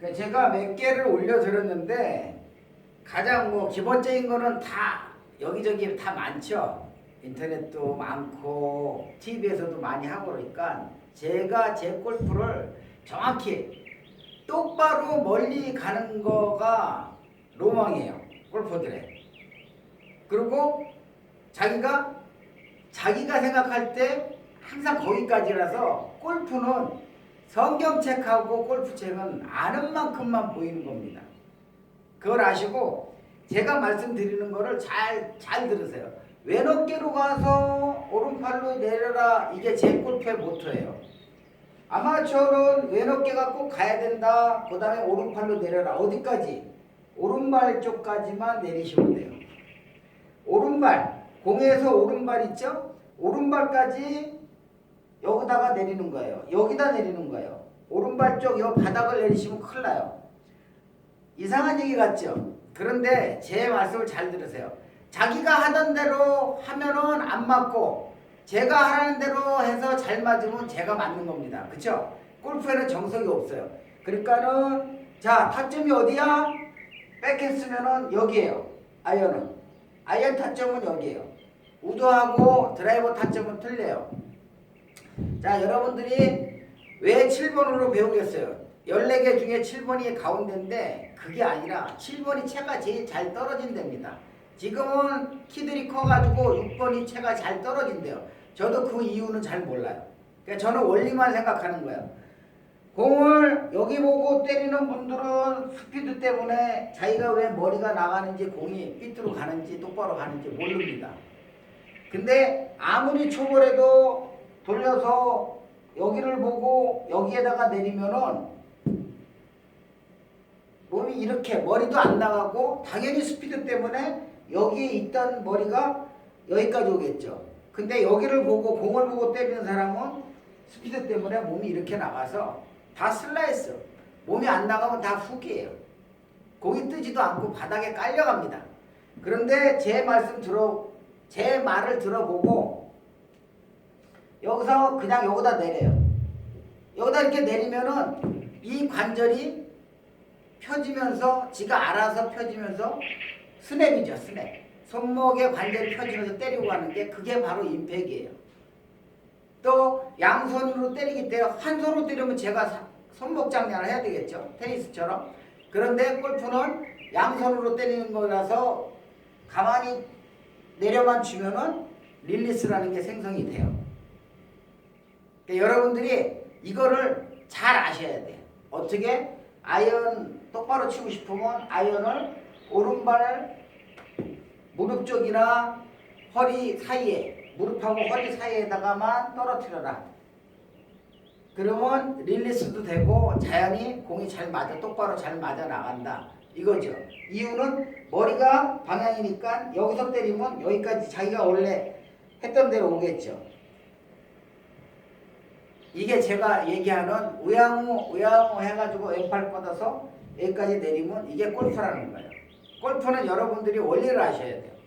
그러니까 제가 몇 개를 올려드렸는데 가장 뭐 기본적인 거는 다 여기저기 다 많죠. 인터넷도 많고 TV에서도 많이 하고 그러니까 제가 제 골프를 정확히 똑바로 멀리 가는 거가 로망이에요. 골퍼들의. 그리고 자기가 자기가 생각할 때 항상 거기까지라서 골프는 성경책하고 골프책은 아는 만큼만 보이는 겁니다. 그걸 아시고 제가 말씀드리는 거를 잘, 잘 들으세요. 왼어깨로 가서 오른팔로 내려라. 이게 제 골프의 모토예요. 아마추어는 왼어깨가 꼭 가야 된다. 그 다음에 오른팔로 내려라. 어디까지? 오른발 쪽까지만 내리시면 돼요. 오른발, 공에서 오른발 있죠? 오른발까지 여기다가 내리는 거예요. 여기다 내리는 거예요. 오른발 쪽여 바닥을 내리시면 큰일 나요. 이상한 얘기 같죠? 그런데 제 말씀을 잘 들으세요. 자기가 하던 대로 하면은 안 맞고 제가 하라는 대로 해서 잘 맞으면 제가 맞는 겁니다. 그쵸? 골프에는 정석이 없어요. 그러니까는 자 타점이 어디야? 백했으면은 여기에요. 아이언은 아이언 타점은 여기에요. 우드하고 드라이버 타점은 틀려요. 자 여러분들이 왜 7번으로 배우겠어요? 14개 중에 7번이 가운데인데 그게 아니라 7번이 채가 제일 잘 떨어진답니다. 지금은 키들이 커가지고 6번이 채가 잘 떨어진대요. 저도 그 이유는 잘 몰라요. 그러니까 저는 원리만 생각하는 거예요. 공을 여기 보고 때리는 분들은 스피드 때문에 자기가 왜 머리가 나가는지 공이 삐뚤어 가는지 똑바로 가는지 모릅니다. 근데 아무리 초벌해도 돌려서 여기를 보고 여기에다가 내리면은 몸이 이렇게 머리도 안 나가고 당연히 스피드 때문에 여기에 있던 머리가 여기까지 오겠죠. 근데 여기를 보고 공을 보고 때리는 사람은 스피드 때문에 몸이 이렇게 나가서 다 슬라이스. 몸이 안 나가면 다 훅이에요. 공이 뜨지도 않고 바닥에 깔려갑니다. 그런데 제 말씀 들어 제 말을 들어보고 여기서 그냥 여기다 내려요. 여기다 이렇게 내리면은 이 관절이 펴지면서 지가 알아서 펴지면서 스냅이죠 스냅. 손목의 관절이 펴지면서 때리고 가는 게 그게 바로 임팩이에요. 또 양손으로 때리기 때문에 한 손으로 때리면 제가 사- 손목 장량을 해야 되겠죠 테니스처럼. 그런데 골프는 양손으로 때리는 거라서 가만히 내려만 주면은 릴리스라는 게 생성이 돼요. 그러니까 여러분들이 이거를 잘 아셔야 돼요. 어떻게 아이언 똑바로 치고 싶으면 아이언을 오른발 무릎 쪽이나 허리 사이에 무릎하고 허리 사이에다가만 떨어뜨려라. 그러면 릴리스도 되고 자연히 공이 잘 맞아 똑바로 잘 맞아 나간다. 이거죠. 이유는 머리가 방향이니까 여기서 때리면 여기까지 자기가 원래 했던 대로 오겠죠. 이게 제가 얘기하는 우양우 우양우 해가지고 왼팔 뻗어서 여기까지 내리면 이게 골프라는 거예요. 골프는 여러분들이 원리를 아셔야 돼요.